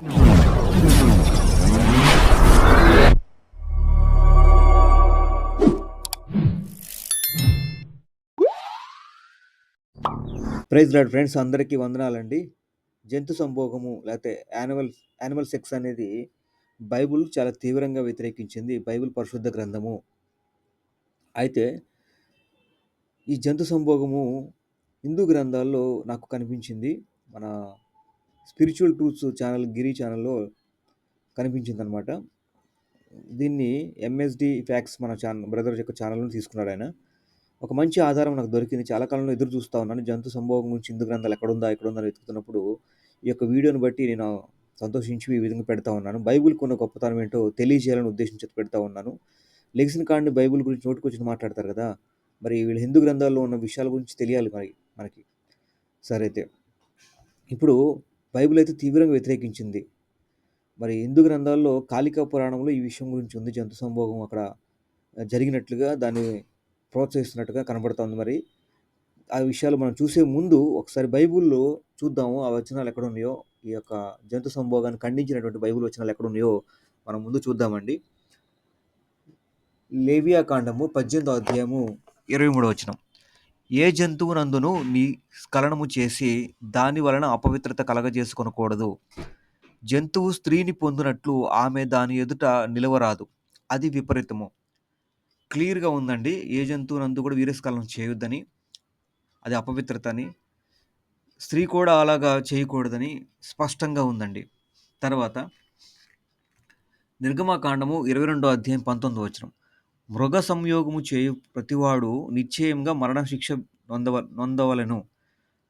Praise lord friends అందరికీ వందనాలండి. జంతు సంభోగము లేకపోతే యానిమల్ యానిమల్ సెక్స్ అనేది బైబుల్ చాలా తీవ్రంగా వ్యతిరేకించింది. బైబిల్ పరిశుద్ధ గ్రంథము. అయితే ఈ జంతు సంభోగము హిందూ గ్రంథాల్లో నాకు కనిపించింది. మన స్పిరిచువల్ ట్రూత్స్ ఛానల్ గిరి ఛానల్లో కనిపించింది అనమాట దీన్ని ఎంఎస్డి ఫ్యాక్స్ మన ఛానల్ బ్రదర్ యొక్క ఛానల్ తీసుకున్నాడు ఆయన. ఒక మంచి ఆధారం నాకు దొరికింది. చాలా కాలంలో ఎదురు చూస్తూ ఉన్నాను. జంతు సంభోగం గురించి హిందూ గ్రంథాలు ఎక్కడుందా ఎక్కడుందా వెతుకుతున్నప్పుడు ఈ యొక్క వీడియోని బట్టి నేను సంతోషించి ఈ విధంగా పెడతా ఉన్నాను. బైబిల్ కొన్న గొప్పతనం ఏంటో తెలియజేయాలని ఉద్దేశించి పెడతా ఉన్నాను. లెగిసిన కాడిని బైబిల్ గురించి నోటికొచ్చి మాట్లాడతారు కదా? మరి వీళ్ళు హిందూ గ్రంథాల్లో ఉన్న విషయాల గురించి తెలియాలి మరి మనకి. సరే అయితే. ఇప్పుడు బైబిల్ అయితే తీవ్రంగా వ్యతిరేకించింది. మరి హిందూ గ్రంథాల్లో కాళికా పురాణంలో ఈ విషయం గురించి ఉంది. జంతు సంభోగం అక్కడ జరిగినట్లుగా దాన్ని ప్రోత్సహిస్తున్నట్టుగా కనబడుతోంది మరి. ఆ విషయాలు మనం చూసే ముందు ఒకసారి బైబిల్లో చూద్దాము. ఆ వచనాలు ఎక్కడ ఉన్నాయో ఈ యొక్క జంతు సంభోగాన్ని ఖండించినటువంటి బైబిల్ వచనాలు ఎక్కడ ఉన్నాయో మనం ముందు చూద్దామండి. లేవియా కాండము పద్దెనిమిదో అధ్యాయము ఇరవై మూడో వచనం. ఏ జంతువు నందును నీ స్ఖలనము చేసి దాని వలన అపవిత్రత కలగజేసుకొనకూడదు. జంతువు స్త్రీని పొందినట్లు ఆమె దాని ఎదుట నిలవరాదు. అది విపరీతము. క్లియర్గా ఉందండి. ఏ జంతువు నందు కూడా వీరస్కలనం చేయొద్దని అది అపవిత్రత అని స్త్రీ కూడా అలాగా చేయకూడదని స్పష్టంగా ఉందండి. తర్వాత నిర్గమాకాండము ఇరవై రెండో అధ్యాయం పంతొమ్మిది వచనం. మృగ సంయోగము చేయు ప్రతివాడు నిశ్చయంగా మరణశిక్ష నొందవ నొందవలను.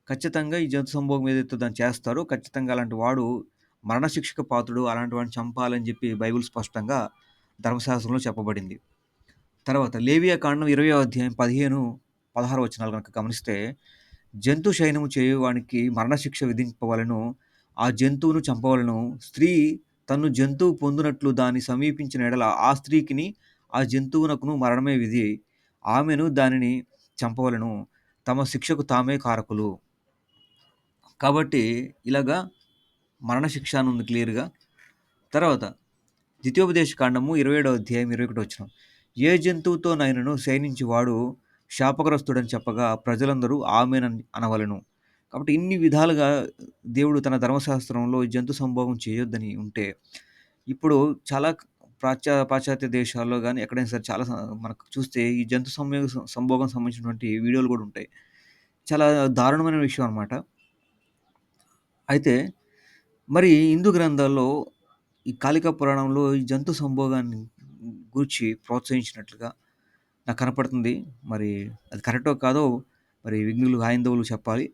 ఖచ్చితంగా ఈ జంతు సంభోగం ఏదైతే దాన్ని చేస్తారో ఖచ్చితంగా అలాంటి వాడు మరణశిక్షకు పాత్రుడు అలాంటి వాడిని చంపాలని చెప్పి బైబిల్ స్పష్టంగా ధర్మశాస్త్రంలో చెప్పబడింది. తర్వాత లేవియా కాండం ఇరవై అధ్యాయం పదిహేను పదహారు వచనాలు కనుక గమనిస్తే జంతు శయనము చేయువానికి మరణశిక్ష విధింపవలను ఆ జంతువును చంపవలను స్త్రీ తను జంతువు పొందినట్లు దాన్ని సమీపించిన ఎడల ఆ స్త్రీకిని ఆ జంతువునకును మరణమే విధి. ఆమెను దానిని చంపవలను. తమ శిక్షకు తామే కారకులు. కాబట్టి ఇలాగా మరణశిక్ష అని ఉంది క్లియర్గా. తర్వాత ద్వితీయోపదేశ కాండము ఇరవై ఏడో అధ్యాయం ఇరవై ఒకటి వచ్చిన ఏ జంతువుతో నైనను శయనించి వాడు శాపగ్రస్తుడని చెప్పగా ప్రజలందరూ ఆమెనని అనవలను. కాబట్టి ఇన్ని విధాలుగా దేవుడు తన ధర్మశాస్త్రంలో జంతు సంభోగం చేయొద్దని ఉంటే ఇప్పుడు చాలా పాశ్చా పాశ్చాత్య దేశాల్లో కానీ ఎక్కడైనా సరే చాలా మనకు చూస్తే ఈ జంతు సంయోగ సంభోగం సంబంధించినటువంటి వీడియోలు కూడా ఉంటాయి. చాలా దారుణమైన విషయం అనమాట అయితే మరి హిందూ గ్రంథాల్లో ఈ కాళికా పురాణంలో ఈ జంతు సంభోగాన్ని గురించి ప్రోత్సహించినట్లుగా నాకు కనపడుతుంది. మరి అది కరెక్టో కాదో మరి విఘ్నులు హైందవులు చెప్పాలి.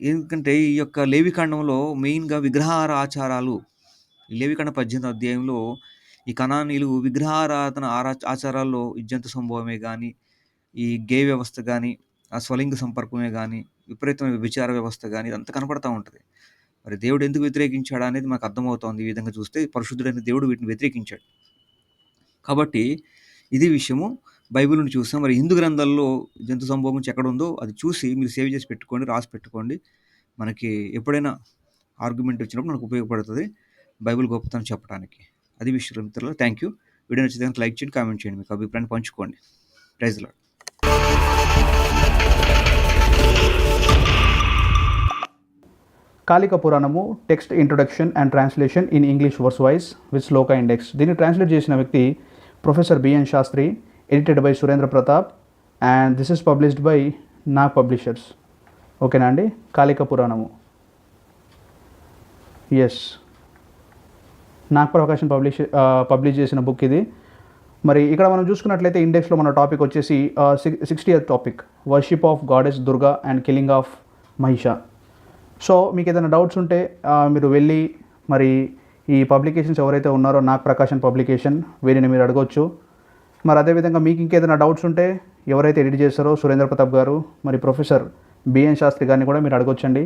ఎందుకంటే ఈ యొక్క లేవికాండంలో మెయిన్గా విగ్రహార ఆచారాలు లేవికాండ పద్దెనిమిది అధ్యాయంలో ఈ కణానీలు విగ్రహారాధన ఆరా ఆచారాల్లో జంతు సంభవమే కానీ ఈ గే వ్యవస్థ కానీ ఆ స్వలింగ సంపర్కమే కానీ విపరీతమైన విచార వ్యవస్థ కానీ ఇదంతా కనపడతా ఉంటుంది. మరి దేవుడు ఎందుకు వ్యతిరేకించాడు అనేది మాకు అర్థమవుతోంది. ఈ విధంగా చూస్తే పరిశుద్ధుడైన దేవుడు వీటిని వ్యతిరేకించాడు. కాబట్టి ఇది విషయము బైబిల్ నుండి చూస్తాం మరి హిందూ గ్రంథాల్లో జంతు సంభోగం ఎక్కడ ఉందో అది చూసి మీరు సేవ్ చేసి పెట్టుకోండి రాసి పెట్టుకోండి. మనకి ఎప్పుడైనా ఆర్గ్యుమెంట్ వచ్చినప్పుడు మనకు ఉపయోగపడుతుంది. బైబిల్ గొప్పతనం చెప్పడానికి. అది మీ మిత్రులు థ్యాంక్ యూ వీడియో నచ్చితే కనుక లైక్ చేయండి కామెంట్ చేయండి మీకు అభిప్రాయాన్ని పంచుకోండి. ప్రైజ్లో Kalika Puranamu text introduction and translation in English verse wise with shloka index దీన్ని ట్రాన్స్లేట్ చేసిన వ్యక్తి professor BN Shastri edited by Surendra Pratap and this is published by నా పబ్లిషర్స్ ఓకేనా అండి? Kalika Puranamu. S Nag Prakashan publish publish చేసిన book ఇది. మరి ఇక్కడ మనం చూసుకున్నట్లయితే ఇండెక్స్లో మన టాపిక్ వచ్చేసి sixty topic worship of goddess Durga and killing of Mahisha. So మీకు ఏదైనా డౌట్స్ ఉంటే మీరు వెళ్ళి మరి ఈ పబ్లికేషన్స్ ఎవరైతే ఉన్నారో నాగ్ ప్రకాశన్ పబ్లికేషన్ వీరిని మీరు అడగొచ్చు. మరి అదేవిధంగా మీకు ఇంకేదైనా డౌట్స్ ఉంటే ఎవరైతే ఎడిట్ చేస్తారో సురేంద్ర ప్రతాప్ గారు మరి ప్రొఫెసర్ బిఎన్ శాస్త్రి గారిని కూడా మీరు అడగొచ్చండి.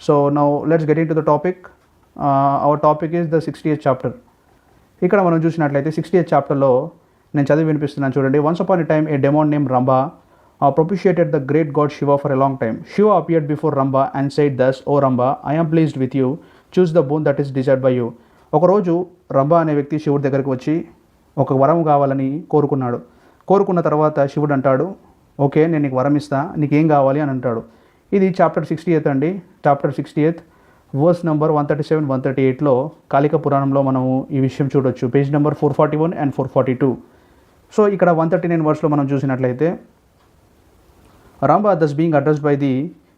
So now let's get into the topic. Our topic is the sixty eighth chapter ఇక్కడ మనం చూసినట్లయితే సిక్స్టీ ఎయిత్ చాప్టర్లో నేను చదివి వినిపిస్తున్నాను చూడండి. Once upon a time a demon name Rambha ఆ the the great Shiva Shiva for long time. Shiva appeared before Ramba and said thus O Ramba, I am pleased with you choose the boon that is desired by you ఒకరోజు రంభా అనే వ్యక్తి శివుడి దగ్గరికి వచ్చి ఒక వరం కావాలని కోరుకున్నాడు. కోరుకున్న తర్వాత శివుడు అంటాడు ఓకే నేను నీకు వరం ఇస్తా నీకేం కావాలి? అని అంటాడు. ఇది చాప్టర్ సిక్స్టీ ఎయిత్ అండి. Chapter sixty eighth verse number one thirty seven one thirty ఎయిట్లో కాళిక పురాణంలో మనము ఈ విషయం చూడొచ్చు. Page number four forty one and four forty two. So ఇక్కడ వన్ థర్టీ నైన్ వర్స్లో మనం చూసినట్లయితే Rambha thus being addressed by the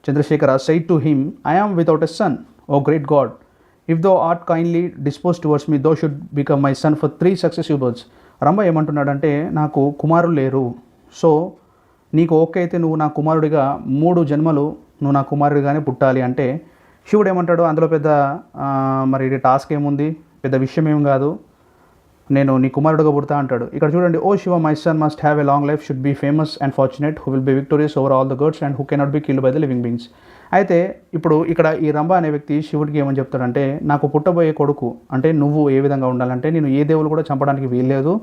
Chandrashekhara said to him I am without a son O great god if thou art kindly dispose towards me thou should become my son for three successive births Rambha ఏమంటున్నాడంటే నాకు కుమారులు లేరు. So నీకు okay అయితే నువ్వు నా కుమారుడిగా మూడు జన్మలు నువ్వు నా కుమారుడిగానే పుట్టాలి. అంటే శివుడు ఏమంటాడు అందులో పెద్ద మరి టాస్క్ ఏముంది? పెద్ద విషయం ఏం కాదు. నేను నీ కుమారుడుగా పుడతా అంటాడు. ఇక్కడ చూడండి O Shiva my son must have a long life should be famous and fortunate who will be victorious over all the gods and who cannot be killed by the living beings. అయితే ఇప్పుడు ఇక్కడ ఈ రంభ అనే వ్యక్తి శివుడికి ఏమని చెప్తాడంటే నాకు పుట్టబోయే కొడుకు అంటే నువ్వు ఏ విధంగా ఉండాలంటే నేను ఏ దేవులు కూడా చంపడానికి వీల్లేదు.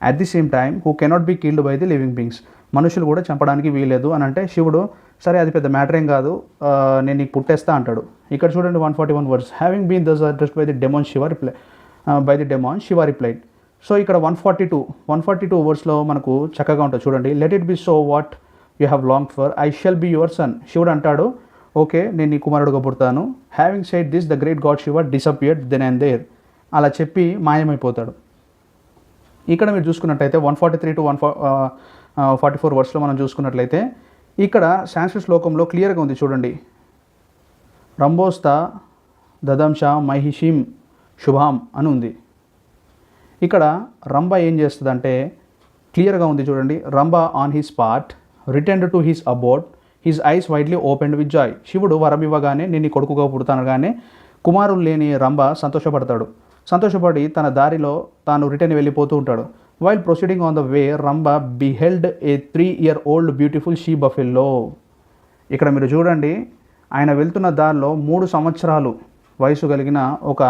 At the same time who cannot be killed by the living beings మనుషులు కూడా చంపడానికి వీలేదు అని అంటే శివుడు సరే అది పెద్ద మ్యాటర్ ఏం కాదు నేను నీకు పుట్టేస్తా అంటాడు. ఇక్కడ చూడండి one forty one words. Having been thus addressed by the demon Shiva reply by the demon Shiva replied so ఇక్కడ one forty two one forty two వర్డ్స్లో మనకు చక్కగా ఉంటుంది. చూడండి let it be so what you have long for I shall be your son శివుడు అంటాడు okay నేను నీ కుమారుడుగా పుడతాను. Having said this the great god Shiva disappeared then and there అలా చెప్పి మాయమైపోతాడు. ఇక్కడ మీరు చూసుకున్నట్టయితే one forty three to one forty four వర్డ్స్లో మనం చూసుకున్నట్లయితే ఇక్కడ సాంస్క్రిట్ శ్లోకంలో క్లియర్గా ఉంది చూడండి. రంబోస్త దదంశ మహిషిం శుభాం అని ఉంది. ఇక్కడ రంభ ఏం చేస్తుందంటే క్లియర్గా ఉంది చూడండి. Rambha on his part return to his about his eyes widely opened with joy శివుడు వరం ఇవ్వగానే నేను కొడుకుగా పుడతానగానే కుమారులు లేని రంభ సంతోషపడతాడు. సంతోషపడి తన దారిలో తాను రిటర్న్ వెళ్ళిపోతూ ఉంటాడు. While proceeding on the way Rambha beheld a three year old beautiful she buffalo ఇక్కడ మీరు చూడండి ఆయన వెళ్తున్న దారిలో మూడు సంవత్సరాలు వయసు కలిగిన ఒక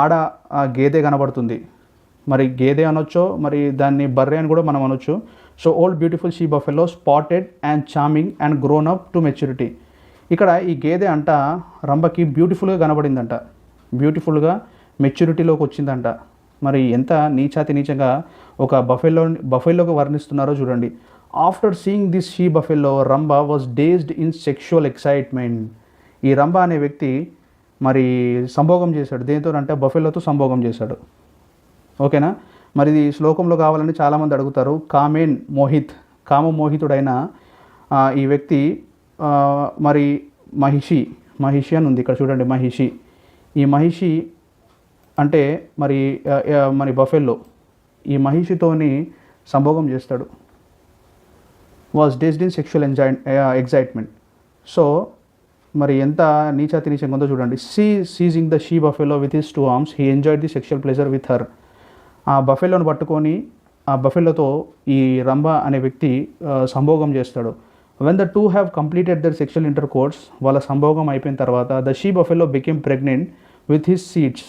ఆడ గేదె కనబడుతుంది. మరి గేదె అనొచ్చో మరి దాన్ని బర్రె అని కూడా మనం అనొచ్చు. So old beautiful she buffalo spotted and charming and grown up to maturity ఇక్కడ ఈ గేదె అంట రంబకి బ్యూటిఫుల్గా కనబడిందంట. బ్యూటిఫుల్గా మెచ్యూరిటీలోకి వచ్చిందంట. మరి ఎంత నీచాతి నీచంగా ఒక బఫెల్లో బఫెల్లోకి వర్ణిస్తున్నారో చూడండి. After seeing this she buffalo Rambha was dazed in sexual excitement ఈ రంబా అనే వ్యక్తి మరి సంభోగం చేశాడు. దేంతో అంటే బఫెల్లోతో సంభోగం చేశాడు. ఓకేనా? మరి ఇది శ్లోకంలో కావాలని చాలామంది అడుగుతారు. కామేన్ మోహిత్ కామ మోహితుడైన ఈ వ్యక్తి మరి మహిషి మహిషి అని ఉంది. ఇక్కడ చూడండి మహిషి. ఈ మహిషి అంటే మరి మరి బఫెల్లో ఈ మహిషితోని సంభోగం చేస్తాడు. Was dazed in sexual enjoy excitement. So మరి ఎంత నీచాతి నీచంగా ఉందో చూడండి. See seizing the she buffalo with his two arms he enjoyed the sexual pleasure with her. ఆ బఫెలోను పట్టుకొని ఆ బఫెలోతో ఈ రంభ అనే వ్యక్తి సంభోగం చేస్తాడు. When the two have completed their sexual intercourse వాళ్ళ సంభోగం అయిపోయిన తర్వాత the she buffalo became pregnant with his seeds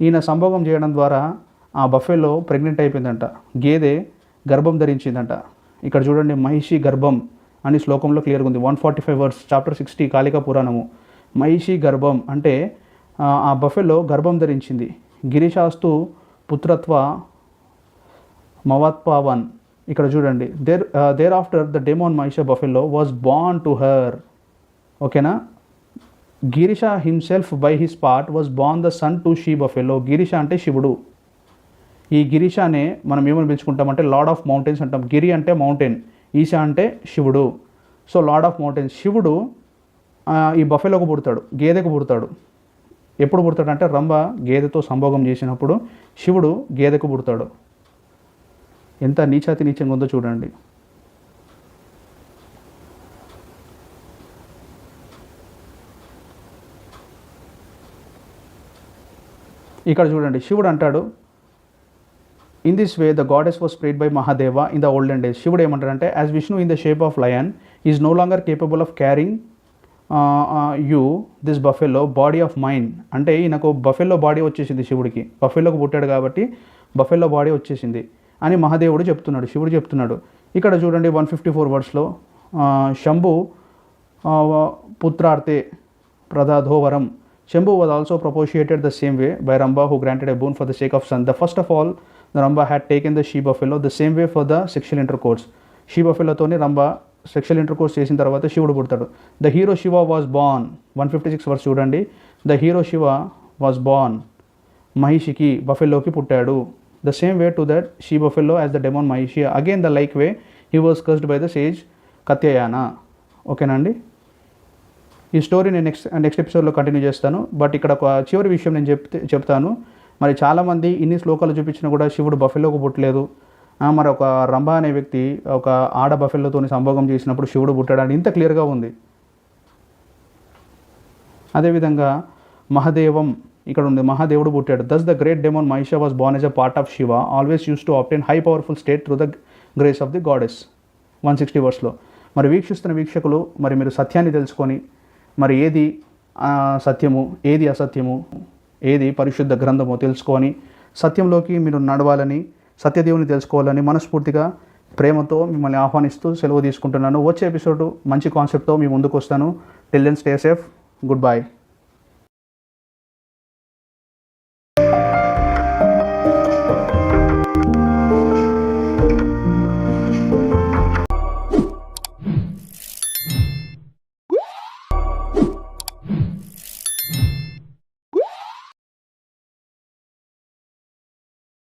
ఈయన సంభోగం చేయడం ద్వారా ఆ బఫెలో ప్రెగ్నెంట్ అయిపోయిందంట. గేదె గర్భం ధరించిందంట. ఇక్కడ చూడండి మహిషి గర్భం అని శ్లోకంలో క్లియర్గా ఉంది. One forty five verse chapter sixty Kalika Puranamu. మహిషి గర్భం అంటే ఆ, బఫెలో గర్భం ధరించింది. గిరిశాస్తు పుత్రత్వ మవాత్పావన్. ఇక్కడ చూడండి there thereafter the demon Mahisha buffalo was born to her ఓకేనా? Girisha himself by his part was born the son to she buffalo Girisha అంటే శివుడు. ఈ గిరీషానే మనం ఏమని పిలుచుకుంటామంటే లార్డ్ ఆఫ్ మౌంటైన్స్ అంటాం. గిరి అంటే మౌంటైన్ ఈశ అంటే శివుడు. సో లార్డ్ ఆఫ్ మౌంటైన్స్ శివుడు ఈ బఫెలోకి పుడతాడు గేదెకు పుడతాడు. ఎప్పుడు పుడతాడు అంటే రంభ గేదెతో సంభోగం చేసినప్పుడు శివుడు గేదెకు పుడతాడు. ఎంత నీచాతి నీచంగా ఉందో చూడండి. ఇక్కడ చూడండి శివుడు అంటాడు in this way the goddess was prayed by Mahadeva in the olden days శివుడు ఏమంటాడంటే as Vishnu in the shape of lion is no longer capable of carrying you this buffalo body of mind అంటే ఈయనకు buffalo body వచ్చేసింది శివుడికి. బఫెల్లోకి పుట్టాడు కాబట్టి buffalo body వచ్చేసింది అని మహాదేవుడు చెప్తున్నాడు శివుడు చెప్తున్నాడు. ఇక్కడ చూడండి వన్ ఫిఫ్టీ ఫోర్ వర్డ్స్లో శంభు uh, పుత్రార్తే ప్రదాధోవరం Shambhu was also propitiated the same way by Ramba, who granted a boon for the sake of son. The first of all, the Ramba had taken the she buffalo the same way for the sexual intercourse. She బఫెలోతోని Rambha sexual intercourse చేసిన తర్వాత శివుడు పుడతాడు the hero Shiva was born one fifty six verse చూడండి the hero Shiva was born మహిషికి బఫెల్లోకి పుట్టాడు the same way to that she buffalo as the demon Mahishi again the like way he was cursed by the sage Katyayana ఓకేనా అండి ఈ story నేను next next ఎపిసోడ్లో continue చేస్తాను. But ఇక్కడ ఒక చివరి విషయం నేను చెప్తే చెప్తాను. మరి చాలామంది ఇన్ని శ్లోకాలు చూపించినా కూడా శివుడు బఫెల్లోకి పుట్టలేదు. మరి ఒక రంభ అనే వ్యక్తి ఒక ఆడ బఫెల్లోతో సంభోగం చేసినప్పుడు శివుడు పుట్టాడని ఇంత క్లియర్గా ఉంది. అదేవిధంగా మహదేవం ఇక్కడ ఉంది మహాదేవుడు పుట్టాడు. Thus the great demon Mahisha was born as a part of Shiva always used to obtain high powerful state through the grace of the goddess one sixty వర్స్లో మరి వీక్షిస్తున్న వీక్షకులు మరి మీరు సత్యాన్ని తెలుసుకొని మరి ఏది సత్యము ఏది అసత్యము ఏది పరిశుద్ధ గ్రంథమో తెలుసుకొని సత్యంలోకి మీరు నడవాలని సత్యదేవుని తెలుసుకోవాలని మనస్ఫూర్తిగా ప్రేమతో మిమ్మల్ని ఆహ్వానిస్తూ సెలవు తీసుకుంటున్నాను. వచ్చే ఎపిసోడ్ మంచి కాన్సెప్ట్తో మీ ముందుకు వస్తాను. Till then stay safe good bye